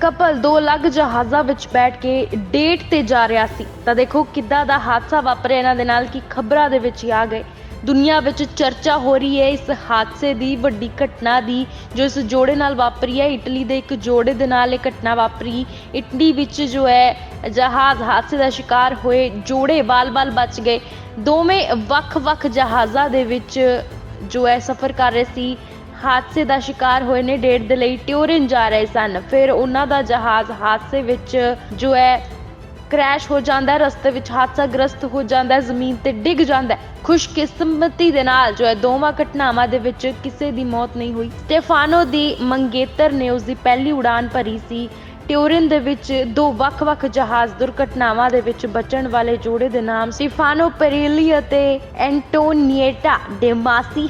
Couple ਦੋ ਅਲੱਗ ਜਹਾਜ਼ਾਂ ਵਿੱਚ ਬੈਠ ਕੇ ਡੇਟ ਤੇ ਜਾ ਰਿਹਾ ਸੀ। ਤਾਂ ਦੇਖੋ ਕਿੱਦਾਂ ਦਾ ਹਾਦਸਾ ਵਾਪਰਿਆ। ਇਹਨਾਂ ਦੇ ਨਾਲ ਕਿ ਖਬਰਾਂ ਦੇ ਵਿੱਚ ਹੀ ਆ ਗਏ। ਦੁਨੀਆ ਵਿੱਚ ਚਰਚਾ ਹੋ ਰਹੀ ਹੈ ਇਸ ਹਾਦਸੇ ਦੀ ਵੱਡੀ ਘਟਨਾ ਦੀ, ਜੋ ਇਸ ਜੋੜੇ ਨਾਲ ਵਾਪਰੀ ਹੈ। ਇਟਲੀ ਦੇ ਇੱਕ ਜੋੜੇ ਦੇ ਨਾਲ ਇਹ ਘਟਨਾ ਵਾਪਰੀ। ਇਟਲੀ ਵਿੱਚ ਜੋ ਹੈ, ਜਹਾਜ਼ ਹਾਦਸੇ ਦਾ ਸ਼ਿਕਾਰ ਹੋਏ ਜੋੜੇ ਬਾਲ-ਬਾਲ ਬਚ ਗਏ। ਦੋਵੇਂ ਵੱਖ-ਵੱਖ ਜਹਾਜ਼ਾਂ ਦੇ ਵਿੱਚ ਜੋ ਹੈ ਸਫ਼ਰ ਕਰ ਰਹੇ ਸੀ। ਹਾਦਸੇ ਦਾ ਸ਼ਿਕਾਰ ਹੋਏ ਨੇ ਡੇਟ ਦੇ ਲਈ ਟਿਊਰਿਨ ਜਾ ਰਹੇ ਸਨ। ਫਿਰ ਉਹਨਾਂ ਦਾ ਜਹਾਜ਼ ਹਾਦਸੇ ਵਿੱਚ ਜੋ ਹੈ ਕ੍ਰੈਸ਼ ਹੋ ਜਾਂਦਾ ਰਸਤੇ ਵਿੱਚ ਹਾਦਸਾਗ੍ਰਸਤ ਹੋ ਜਾਂਦਾ ਜ਼ਮੀਨ ਤੇ ਡਿੱਗ ਜਾਂਦਾ ਖੁਸ਼ਕਿਸਮਤੀ ਦੇ ਨਾਲ ਜੋ ਹੈ, ਦੋਵਾਂ ਘਟਨਾਵਾਂ ਦੇ ਵਿੱਚ ਕਿਸੇ ਦੀ ਮੌਤ ਨਹੀਂ ਹੋਈ। ਸਟੇਫਾਨੋ ਦੀ ਮੰਗੇਤਰ ਨੇ ਉਸ ਦੀ ਪਹਿਲੀ ਉਡਾਨ ਭਰੀ ਸੀ। ਟਿਊਰਿਨ ਦੇ ਵਿੱਚ ਦੋ ਵੱਖ-ਵੱਖ ਜਹਾਜ਼ ਦੁਰਘਟਨਾਵਾਂ ਦੇ ਵਿੱਚ ਬਚਣ ਵਾਲੇ ਜੋੜੇ ਦੇ ਨਾਮ ਸਟੀਫਾਨੋ ਪੈਰੇਲੀ ਅਤੇ ਐਂਟੋਨੀਏਟਾ ਡੇ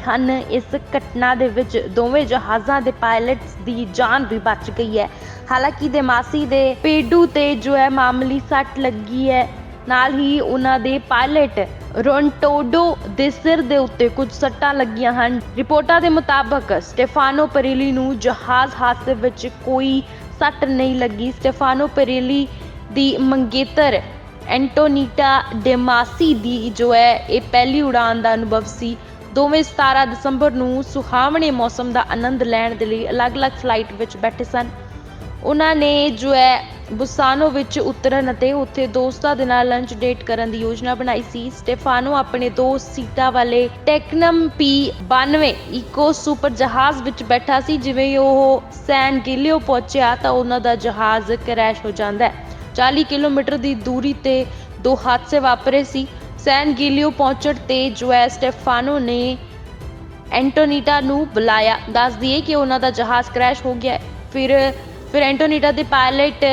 ਹਨ। ਇਸ ਘਟਨਾ ਦੇ ਵਿੱਚ ਦੋਵੇਂ ਜਹਾਜ਼ਾਂ ਦੇ ਪਾਇਲਟਸ ਦੀ ਜਾਨ ਵੀ ਬਚ ਗਈ ਹੈ। ਹਾਲਾਂਕਿ ਦੇ ਦੇ ਪੇਡੂ ਤੇ ਜੋ ਹੈ ਮਾਮੂਲੀ ਸੱਟ ਲੱਗੀ ਹੈ, ਨਾਲ ਹੀ ਉਹਨਾਂ ਦੇ ਪਾਇਲਟ ਰੋਨਟੋਡੋ ਦੇ ਸਿਰ ਦੇ ਉੱਤੇ ਕੁਝ ਸੱਟਾਂ ਲੱਗੀਆਂ ਹਨ। ਰਿਪੋਰਟਾਂ ਦੇ ਮੁਤਾਬਕ ਸਟੇਫਾਨੋ ਪਰੇਲੀ ਨੂੰ ਜਹਾਜ਼ ਹਾਦਸੇ ਵਿੱਚ ਕੋਈ ਸੱਟ ਨਹੀਂ ਲੱਗੀ। ਸਟੇਫਾਨੋ ਪਰੇਲੀ ਦੀ ਮੰਗੇਤਰ ਐਂਟੋਨੀਟਾ ਡੇਮਾਸੀ ਦੀ ਜੋ ਹੈ, ਇਹ ਪਹਿਲੀ ਉਡਾਨ ਦਾ ਅਨੁਭਵ ਸੀ। ਦੋਵੇਂ 17 ਦਸੰਬਰ ਨੂੰ ਸੁਹਾਵਣੇ ਮੌਸਮ ਦਾ ਆਨੰਦ ਲੈਣ ਦੇ ਲਈ ਅਲੱਗ-ਅਲੱਗ ਫਲਾਈਟ ਵਿੱਚ ਬੈਠੇ ਸਨ। ਉਹਨਾਂ ਨੇ ਜੋ ਹੈ ਬੁਸਾਨੋ ਵਿੱਚ ਉਤਰਨ ਅਤੇ ਉੱਥੇ ਦੋਸਤਾਂ ਦੇ ਨਾਲ ਲੰਚ ਡੇਟ ਕਰਨ ਦੀ ਯੋਜਨਾ ਬਣਾਈ ਸੀ। ਸਟੇਫਾਨੋ ਆਪਣੇ ਦੋ ਸੀਟਾਂ ਵਾਲੇ ਟੈਕਨਮ ਪੀ 92 ਇਕੋ ਸੁਪਰ ਜਹਾਜ਼ ਵਿੱਚ ਬੈਠਾ ਸੀ। ਜਿਵੇਂ ਉਹ ਸੈਨ ਗਿਲਿਓ ਪਹੁੰਚਿਆ ਤਾਂ ਉਹਨਾਂ ਦਾ ਜਹਾਜ਼ ਕਰੈਸ਼ ਹੋ ਜਾਂਦਾ ਹੈ। 40 ਕਿਲੋਮੀਟਰ ਦੀ ਦੂਰੀ ਤੇ ਦੋ ਹਾਦਸੇ ਵਾਪਰੇ ਸੀ। ਸੈਨ ਗਿਲਿਓ ਪਹੁੰਚਣ ਤੇ ਜੋ ਹੈ ਸਟੇਫਾਨੋ ਨੇ ਐਂਟੋਨੀਟਾ ਨੂੰ ਬੁਲਾਇਆ। ਦੱਸ ਦਈਏ ਕਿ ਉਹਨਾਂ ਦਾ ਜਹਾਜ਼ ਕਰੈਸ਼ ਹੋ ਗਿਆ ਫਿਰ ਫਿਰ ਐਂਟੋਨੀਟਾ ਦੇ ਪਾਇਲਟ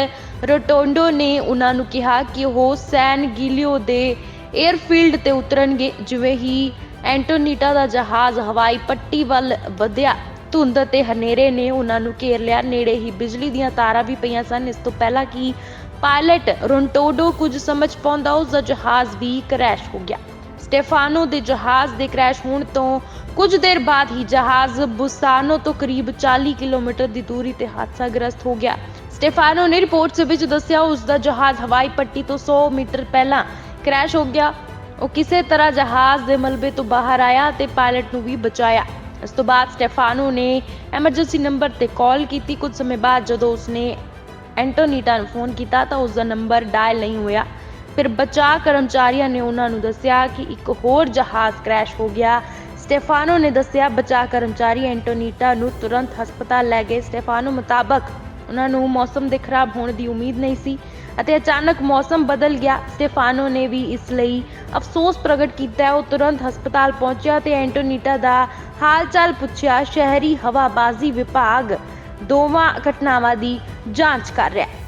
ਰੋਟੋਂਡੋ ਨੇ ਉਹਨਾਂ ਨੂੰ ਕਿਹਾ ਕਿ ਉਹ ਸੈਨ ਗਿਲਿਓ ਦੇ 에ਅਰਫੀਲਡ ਤੇ ਉਤਰਨਗੇ, ਜਿਵੇਂ ਹੀ ਐਂਟੋਨੀਟਾ ਦਾ ਜਹਾਜ਼ ਹਵਾਈ ਪੱਟੀ ਵੱਲ ਵਧਿਆ। ਧੁੰਦ ਅਤੇ ਹਨੇਰੇ ਨੇ ਉਹਨਾਂ ਨੂੰ ਘੇਰ ਲਿਆ। ਨੇੜੇ ਹੀ ਬਿਜਲੀ ਦੀਆਂ ਤਾਰਾਂ ਵੀ ਪਈਆਂ ਸਨ। ਇਸ ਤੋਂ ਪਹਿਲਾਂ ਕਿ ਪਾਇਲਟ ਰੋਂਟੋਡੋ ਕੁਝ ਸਮਝ ਪਾਉਂਦਾ ਉਸ ਦਾ ਜਹਾਜ਼ ਵੀ ਕ੍ਰੈਸ਼ ਹੋ ਗਿਆ। ਸਟੇਫਾਨੋ ਦੇ ਜਹਾਜ਼ ਦੇ ਕ੍ਰੈਸ਼ ਹੋਣ ਤੋਂ ਕੁਝ ਦੇਰ ਬਾਅਦ ਹੀ ਜਹਾਜ਼ ਬੁਸਾਨੋ ਤੋਂ ਕਰੀਬ 40 ਕਿਲੋਮੀਟਰ ਦੀ ਦੂਰੀ ਤੇ ਹਾਦਸਾਗ੍ਰਸਤ ਹੋ ਗਿਆ। ਸਟੇਫਾਨੋ ਨੇ ਰਿਪੋਰਟਸ ਵਿੱਚ ਦੱਸਿਆ, ਉਸ ਦਾ ਜਹਾਜ਼ ਹਵਾਈ ਪੱਟੀ ਤੋਂ 100 ਮੀਟਰ ਪਹਿਲਾਂ ਕ੍ਰੈਸ਼ ਹੋ ਗਿਆ। ਉਹ ਕਿਸੇ ਤਰ੍ਹਾਂ ਜਹਾਜ਼ ਦੇ ਮਲਬੇ ਤੋਂ ਬਾਹਰ ਆਇਆ ਤੇ ਪਾਇਲਟ ਨੂੰ ਵੀ ਬਚਾਇਆ। ਇਸ ਤੋਂ ਬਾਅਦ ਸਟੇਫਾਨੋ ਨੇ ਐਮਰਜੈਂਸੀ ਨੰਬਰ ਤੇ ਕਾਲ ਕੀਤੀ। ਕੁਝ ਸਮੇਂ ਬਾਅਦ ਜਦੋਂ ਉਸਨੇ ਐਂਟੋਨੀਟਾ ਨੂੰ ਫੋਨ ਕੀਤਾ ਤਾਂ ਉਸ ਦਾ ਨੰਬਰ ਡਾਇਲ ਨਹੀਂ ਹੋਇਆ। ਫਿਰ ਬਚਾਅ ਕਰਮਚਾਰੀਆਂ ਨੇ ਉਹਨਾਂ ਨੂੰ ਦੱਸਿਆ ਕਿ ਇੱਕ ਹੋਰ ਜਹਾਜ਼ ਕ੍ਰੈਸ਼ ਹੋ ਗਿਆ। ਸਟੇਫਾਨੋ ਨੇ ਦੱਸਿਆ ਬਚਾਅ ਕਰਮਚਾਰੀ ਐਂਟੋਨੀਟਾ ਨੂੰ ਤੁਰੰਤ ਹਸਪਤਾਲ ਲੈ ਗਏ। ਸਟੇਫਾਨੋ ਮੁਤਾਬਕ ਉਹਨਾਂ ਨੂੰ ਮੌਸਮ ਦੇ ਖਰਾਬ ਹੋਣ ਦੀ ਉਮੀਦ ਨਹੀਂ ਸੀ ਅਤੇ ਅਚਾਨਕ ਮੌਸਮ ਬਦਲ ਗਿਆ। ਸਟੇਫਾਨੋ ਨੇ ਵੀ ਇਸ ਲਈ ਅਫਸੋਸ ਪ੍ਰਗਟ ਕੀਤਾ। ਉਹ ਤੁਰੰਤ ਹਸਪਤਾਲ ਪਹੁੰਚਿਆ ਤੇ ਐਂਟੋਨੀਟਾ ਦਾ ਹਾਲ ਚਾਲ ਪੁੱਛਿਆ। ਸ਼ਹਿਰੀ ਹਵਾਬਾਜ਼ੀ ਵਿਭਾਗ ਦੋਵਾਂ ਘਟਨਾਵਾਂ ਦੀ ਜਾਂਚ ਕਰ ਰਿਹਾ ਹੈ।